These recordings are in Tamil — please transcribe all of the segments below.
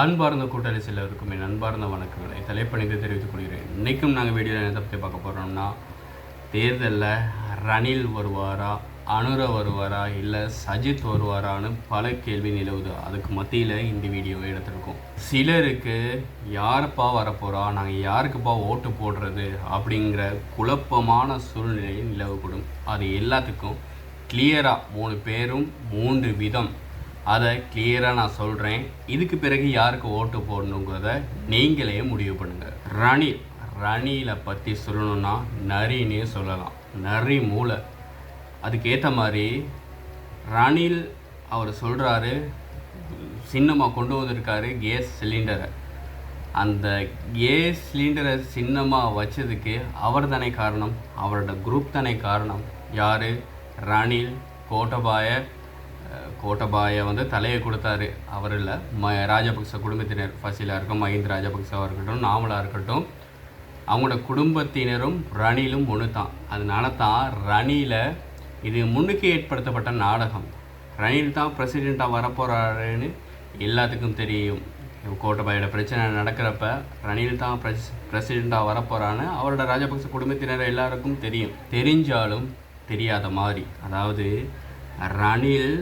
அன்பார்ந்த கூட்டாளி சிலருக்கும் என் அன்பார்ந்த வணக்கங்களை தலைப்பணிந்து தெரிவித்துக் கொள்கிறேன். இன்றைக்கும் நாங்கள் வீடியோவில் என்ன பற்றி பார்க்க போகிறோம்னா தேர்தலில் ரணில் வருவாரா அனுர வருவாரா இல்லை சஜித் வருவாரான்னு பல கேள்வி நிலவுது. அதுக்கு மத்தியில் இந்த வீடியோவை எடுத்திருக்கோம். சிலருக்கு யாருப்பா வரப்போகிறா நாங்கள் யாருக்குப்பா ஓட்டு போடுறது அப்படிங்கிற குழப்பமான சூழ்நிலை நிலவக்கூடும். அது எல்லாத்துக்கும் கிளியராக மூணு பேரும் மூன்று விதம் அதை கிளியராக நான் சொல்கிறேன் இதுக்கு பிறகு யாருக்கு ஓட்டு போடணுங்கிறத நீங்களே முடிவு பண்ணுங்கள் ரணில் ரணிலை பற்றி சொல்லணும்னா நரின்னே சொல்லலாம். நரி மூளை அதுக்கேற்ற மாதிரி ரணில் அவர் சொல்கிறாரு சின்னமாக கொண்டு வந்திருக்காரு கேஸ் சிலிண்டரை. அந்த கேஸ் சிலிண்டரை சின்னமாக வச்சதுக்கு அவர் தானே காரணம்? அவரோட குரூப் தானே காரணம்? யார்? ரணில் கோட்டபாய கோட்டபாய வந்து தலையை கொடுத்தாரு. அவர் இல்லை. ம ராஜபக்ச குடும்பத்தினர் ஃபசிலாக இருக்கட்டும் மஹிந்த ராஜபக்சவாக இருக்கட்டும் நாமலாக இருக்கட்டும் அவங்களோட குடும்பத்தினரும் ரணிலும் ஒன்று தான் அதனால தான் ரணியில் இது முன்னுக்கு ஏற்படுத்தப்பட்ட நாடகம். ரணில் தான் பிரசிடெண்ட்டாக வரப்போகிறாருன்னு எல்லாத்துக்கும் தெரியும். கோட்டபாயோட பிரச்சனை நடக்கிறப்ப ரணில் தான் பிரஸ் பிரசிடெண்ட்டாக வரப்போகிறான்னு அவரோட ராஜபக்ச குடும்பத்தினர் எல்லாருக்கும் தெரியும். தெரிஞ்சாலும் தெரியாத மாதிரி. அதாவது ரணில்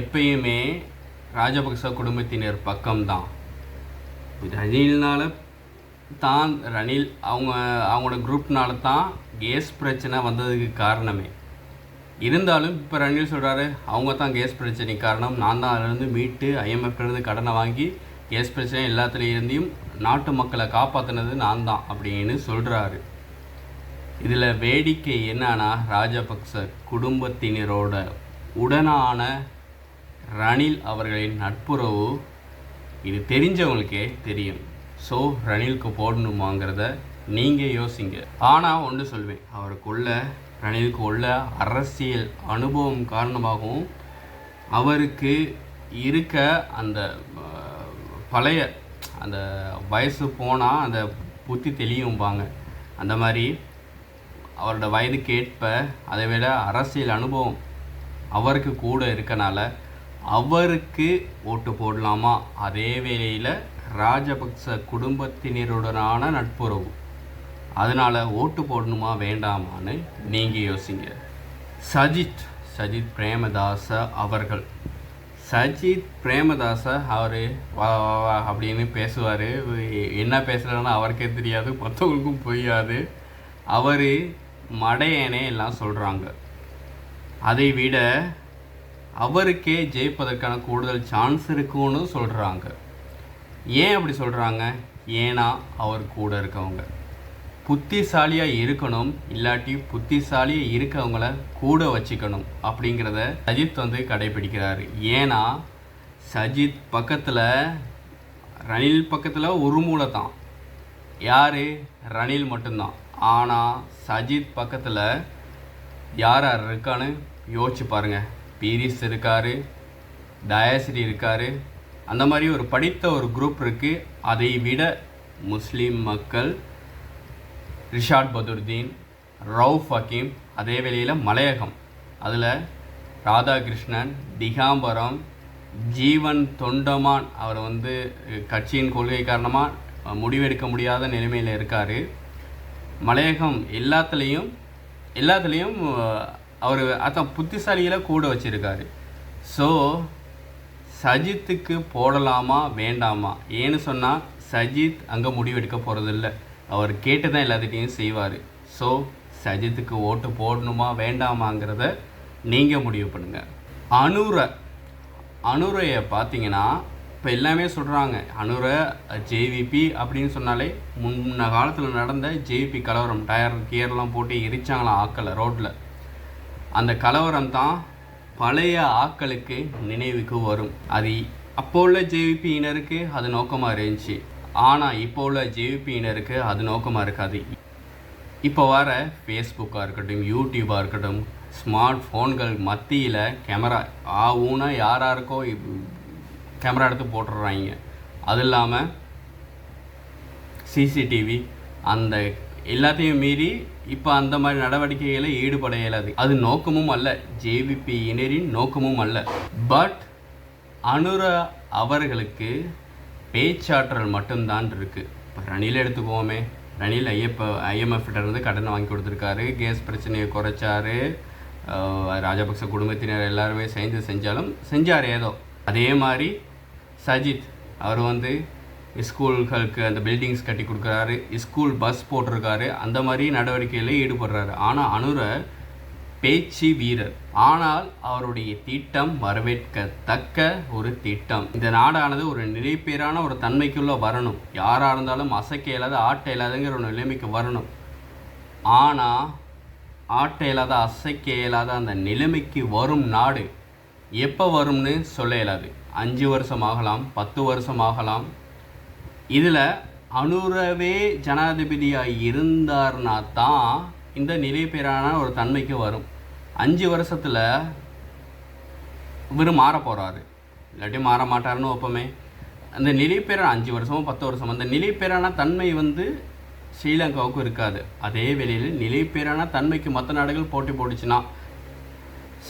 எப்பயுமே ராஜபக்ச குடும்பத்தினர் பக்கம்தான். ரணில்னால தான் ரணில் அவங்க அவங்களோட குரூப்னால தான் கேஸ் பிரச்சனை வந்ததுக்கு காரணமே. இருந்தாலும் இப்போ ரணில் சொல்கிறாரு அவங்க தான் கேஸ் பிரச்சனைக்கு காரணம். நான் தான் அதிலிருந்து மீட்டு ஐஎம்எஃப்லேருந்து கடனை வாங்கி கேஸ் பிரச்சனை எல்லாத்துலேருந்தையும் நாட்டு மக்களை காப்பாற்றினது நான் தான் அப்படின்னு சொல்கிறாரு இதில் வேடிக்கை என்னன்னா ராஜபக்ச குடும்பத்தினரோட உடனான ரணில் அவர்களின் நட்புறவு இது தெரிஞ்சவங்களுக்கே தெரியும். ஸோ ரணிலுக்கு போடணுமாங்கிறத நீங்கள் யோசிங்க. ஆனால் ஒன்று சொல்வேன். அவருக்குள்ள ரணிலுக்கு உள்ள அரசியல் அனுபவம் காரணமாகவும் அவருக்கு இருக்க அந்த பழைய அந்த வயசு போனால் அந்த புத்தி தெளியும்பாங்க. அந்த மாதிரி அவரோட வயதுக்கேற்ப அதை விட அரசியல் அனுபவம் அவருக்கு கூட இருக்கனால அவருக்கு ஓட்டு போடலாமா? அதே வேளையில் ராஜபக்ச குடும்பத்தினருடனான நட்புறவு. அதனால் ஓட்டு போடணுமா வேண்டாமான்னு நீங்கள் யோசிங்க. சஜித் சஜித் பிரேமதாச அவர்கள். சஜித் பிரேமதாச அவர் வா வா அப்படின்னு பேசுவார். என்ன பேசுகிறான்னு அவருக்கே தெரியாது மற்றவங்களுக்கும் புரியாது. அவர் மடையனே எல்லாம் சொல்கிறாங்க அதை விட அவருக்கே ஜெயிப்பதற்கான கூடுதல் சான்ஸ் இருக்குன்னு சொல்கிறாங்க ஏன் அப்படி சொல்கிறாங்க ஏன்னா அவர் கூட இருக்கவங்க. புத்திசாலியாக இருக்கணும் இல்லாட்டி புத்திசாலியாக இருக்கவங்கள கூட வச்சுக்கணும் அப்படிங்கிறத சஜித் வந்து கடைபிடிக்கிறாரு. ஏன்னா சஜித் பக்கத்தில் ரணில் பக்கத்தில் ஒரு மூளை தான். யார்? ரணில் மட்டும்தான். ஆனால் சஜித் பக்கத்தில் யார் யார் இருக்கான்னு யோசிச்சு பாருங்கள் பீரிஸ் இருக்கார் டயாசிரி இருக்கார். அந்த மாதிரி ஒரு படித்த ஒரு குரூப் இருக்குது அதை விட முஸ்லீம் மக்கள் ரிஷாட் பதுர்தீன் ரவுஃப் ஹக்கீம் அதே வேளையில் மலையகம். அதில் ராதாகிருஷ்ணன் திகாம்பரம் ஜீவன் தொண்டமான் அவர் வந்து கட்சியின் கொள்கை காரணமாக முடிவெடுக்க முடியாத நிலைமையில் இருக்கார். மலையகம் எல்லாத்துலேயும் எல்லாத்துலேயும் அவர் அதான் புத்திசாலிகளை கூட வச்சுருக்காரு. ஸோ சஜித்துக்கு போடலாமா வேண்டாமா? ஏன்னு சொன்னால் சஜித் அங்கே முடிவெடுக்க போகிறதில்ல அவர் கேட்டு தான் எல்லாத்துட்டையும் செய்வார். ஸோ சஜித்துக்கு ஓட்டு போடணுமா வேண்டாமாங்கிறத நீங்கள் முடிவு பண்ணுங்கள் அனுர அனுரையை பார்த்தீங்கன்னா இப்போ எல்லாமே சொல்கிறாங்க அனுர ஜேவிபி அப்படின்னு சொன்னாலே முன்ன காலத்தில் நடந்த ஜேவிபி கலவரம் டயர் கியர்லாம் போட்டு எரிச்சாங்களாம் ஆக்கலை ரோட்டில் அந்த கலவரம் தான் பழைய ஆக்களுக்கு நினைவுக்கு வரும். அது அப்போ உள்ள ஜேவிபியினருக்கு அது நோக்கமாக இருந்துச்சு. ஆனால் இப்போ உள்ள ஜேவிபியினருக்கு அது நோக்கமாக இருக்காது. இப்போ வர ஃபேஸ்புக்காக இருக்கட்டும் யூடியூபாக இருக்கட்டும் ஸ்மார்ட் ஃபோன்கள் மத்தியில் கேமரா ஆ ஊனா யார் யாருக்கோ கேமரா எடுத்து போட்டுடுறாங்க. அது இல்லாமல் சிசிடிவி அந்த எல்லாத்தையும் மீறி இப்போ அந்த மாதிரி நடவடிக்கைகளை ஈடுபட இயலாது. அது நோக்கமும் அல்ல. ஜேவிபியினரின் நோக்கமும் அல்ல. பட் அனுர அவர்களுக்கு பேச்சாற்றல் மட்டும்தான் இருக்குது இப்போ ரணில் எடுத்துக்குவோமே. ரணில் ஐஎஃப் ஐஎம்எஃப்ட இருந்து கடனை வாங்கி கொடுத்துருக்காரு. கேஸ் பிரச்சனையை குறைச்சாரு. ராஜபக்ச குடும்பத்தினர் எல்லாருமே சேர்ந்து செஞ்சாலும் செஞ்சார் ஏதோ. அதே மாதிரி சஜித் அவர் வந்து ஸ்கூல்களுக்கு அந்த பில்டிங்ஸ் கட்டி கொடுக்குறாரு ஸ்கூல் பஸ் போட்டிருக்காரு அந்த மாதிரி நடவடிக்கையில் ஈடுபடுறாரு. ஆனால் அனுரை பேச்சு வீரர். ஆனால் அவருடைய திட்டம் வரவேற்கத்தக்க ஒரு திட்டம். இந்த நாடானது ஒரு நிலைப்பேறான ஒரு தன்மைக்குள்ளே வரணும். யாராக இருந்தாலும் அசைக்க இல்லாத ஆட்ட இல்லாதங்கிற ஒரு நிலைமைக்கு வரணும். ஆனால் ஆட்ட இல்லாத அசைக்க இயலாத அந்த நிலைமைக்கு வரும் நாடு எப்போ வரும்னு சொல்ல இயலாது. அஞ்சு வருஷம் ஆகலாம் பத்து வருஷம் ஆகலாம் இதில் அனுரவே ஜனாதிபதியாக இருந்தார்னா தான் இந்த நிலைப்பேறான ஒரு தன்மைக்கு வரும். அஞ்சு வருஷத்தில் இவர் மாற போகிறாரு இல்லாட்டி மாற மாட்டாருன்னு ஒப்பமே. அந்த நிலைப்பேறான அஞ்சு வருஷமோ பத்து வருஷமோ அந்த நிலைப்பேறான தன்மை வந்து ஸ்ரீலங்காவுக்கும் இருக்காது. அதே வேளையில் நிலைப்பேறான தன்மைக்கு மற்ற நாடுகள் போட்டி போட்டுச்சுன்னா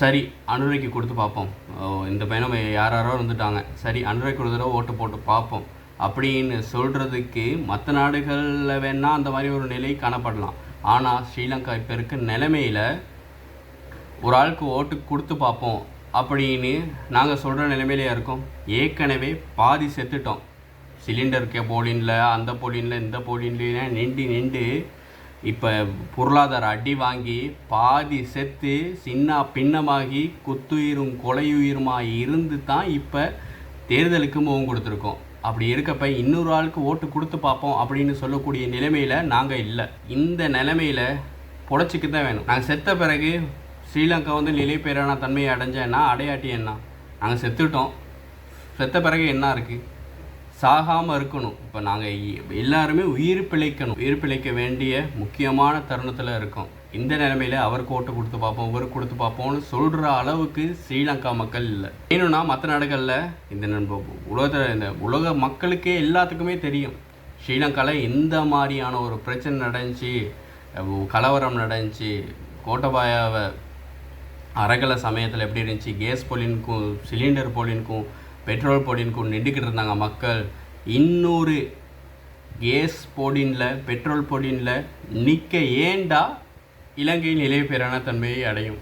சரி அனுரைக்கு கொடுத்து பார்ப்போம். ஓ, இந்த பையனும் யார் யாரோ இருந்துட்டாங்க. சரி அனுரைக்கு ஒரு தடவை ஓட்டு போட்டு பார்ப்போம். அப்படின்னு சொல்கிறதுக்கு மற்ற நாடுகளில் வேணால் அந்த மாதிரி ஒரு நிலை காணப்படலாம். ஆனால் ஸ்ரீலங்கா இப்போ இருக்க நிலைமையில் ஒரு ஆளுக்கு ஓட்டு கொடுத்து பார்ப்போம் அப்படின்னு நாங்கள் சொல்கிற நிலைமையிலே இருக்கோம். ஏற்கனவே பாதி செத்துட்டோம். சிலிண்டருக்கு போலின்ல அந்த போலின்ல இந்த போலின்ல நின்று நின்று இப்போ பொருளாதார அடி வாங்கி பாதி செத்து சின்ன பின்னமாகி குத்துயிரும் கொலையுயிருமாக இருந்து தான் இப்போ தேர்தலுக்கு முகம் கொடுத்துருக்கோம். அப்படி இருக்கப்ப இன்னொரு ஆளுக்கு ஓட்டு கொடுத்து பார்ப்போம் அப்படின்னு சொல்லக்கூடிய நிலைமையில் நாங்கள் இல்லை. இந்த நிலைமையில் பொழைச்சிக்கு தான் வேணும். நாங்கள் செத்த பிறகு ஸ்ரீலங்கா வந்து நிலைப்பேறான தன்மையை அடைஞ்சேன்னா அடையாட்டி என்ன? நாங்கள் செத்துட்டோம். செத்த பிறகு என்ன இருக்குது சாகாமல் இருக்கணும். இப்போ நாங்கள் எல்லாருமே உயிர் பிழைக்கணும். உயிர் பிழைக்க வேண்டிய முக்கியமான தருணத்தில் இருக்கோம். இந்த நிலைமையில் அவருக்கு ஓட்டு கொடுத்து பார்ப்போம் இவருக்கு கொடுத்து பார்ப்போம்னு சொல்கிற அளவுக்கு ஸ்ரீலங்கா மக்கள் இல்லை. வேணும்னா மற்ற நாடுகளில் இந்த நண்ப உலகத்தில் இந்த உலக மக்களுக்கே எல்லாத்துக்குமே தெரியும். ஸ்ரீலங்காவில் எந்த மாதிரியான ஒரு பிரச்சனை நடந்துச்சு கலவரம் நடந்துச்சு கோட்டபாயாவை அறகலை சமயத்தில் எப்படி இருந்துச்சு கேஸ் பொலினுக்கும் சிலிண்டர் பொலினுக்கும் பெட்ரோல் பொலினுக்கும் நின்றுக்கிட்டு இருந்தாங்க மக்கள். இன்னொரு கேஸ் பொடினில் பெட்ரோல் பொடினில் நிற்க ஏண்டா இலங்கை நிலைபெறான தன்மையை அடையும்.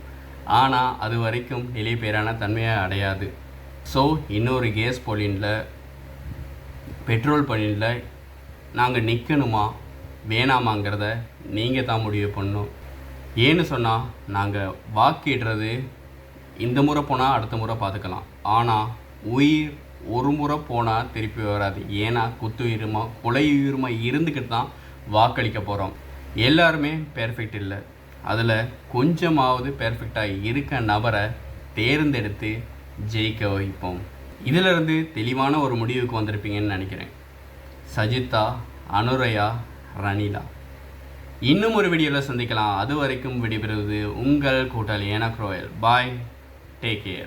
ஆனால் அது வரைக்கும் நிலைபெறான தன்மையை அடையாது. ஸோ இன்னொரு கேஸ் பொலினில் பெட்ரோல் பணியில் நாங்கள் நிற்கணுமா வேணாமாங்கிறத நீங்கள் தான் முடிவு பண்ணணும். ஏன்னு சொன்னால் நாங்கள் வாக்கிடுறது இந்த முறை போனால் அடுத்த முறை பார்த்துக்கலாம் ஆனால் உயிர் ஒரு முறை போனால் திருப்பி வராது. ஏன்னா குத்துயிருமா கொலையுயிருமா இருந்துக்கிட்டு தான் வாக்களிக்க போகிறோம் எல்லாருமே பெர்ஃபெக்ட் இல்லை. அதில் கொஞ்சமாவது பெர்ஃபெக்டாக இருக்க நபரை தேர்ந்தெடுத்து ஜெயிக்க வைப்போம். இதிலிருந்து தெளிவான ஒரு முடிவுக்கு வந்திருப்பீங்கன்னு நினைக்கிறேன். சஜிதா அனுரையா ரணிலா. இன்னும் ஒரு வீடியோவில் சந்திக்கலாம். அது வரைக்கும் விடைபெறுவது உங்கள் கூட்டாளி ஏனக் ரோயல் பாய் டேக் கேர்